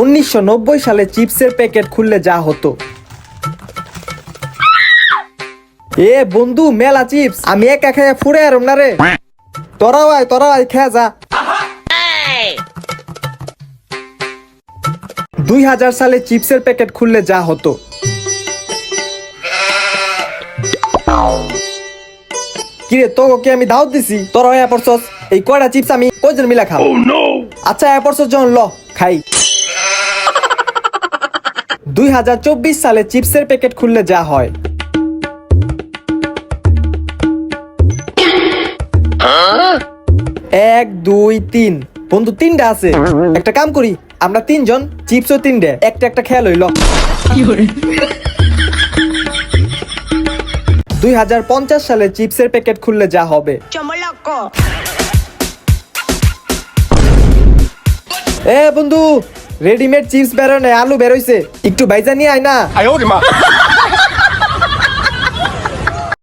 উনিশশো নব্বই সালে চিপসের প্যাকেট খুললে যা হতো। এ বন্ধু মেলা চিপস। আমি একা খেয়ে ফুরে আর না রে। তোরাও আয় তোরাও আয় খেয়ে যা। দুই হাজার সালে চিপসের প্যাকেট খুললে যা হতো। কিরে তোকে কি আমি দাওয়াত দিছি? তোরা হয়ে এই কয়টা চিপস আমি কয়জন মিলা খাও আচ্ছা এ পড়ছস যখন ল খাই। দুই হাজার চব্বিশ সালে চিপসের প্যাকেট খুললে যা হয়। এক দুই তিন। বন্ধু তিনটা আছে। একটা কাম করি আমরা তিনজন চিপসও তিনটে। একটা একটা খেয়াল হইল। দুই হাজার পঞ্চাশ সালে চিপসের প্যাকেট খুললে যা হবে। এ বন্ধু রেডিমেড চিপস বেরোনে আলু বেরোইছে। একটু বাইজা নিয়ে আয় না।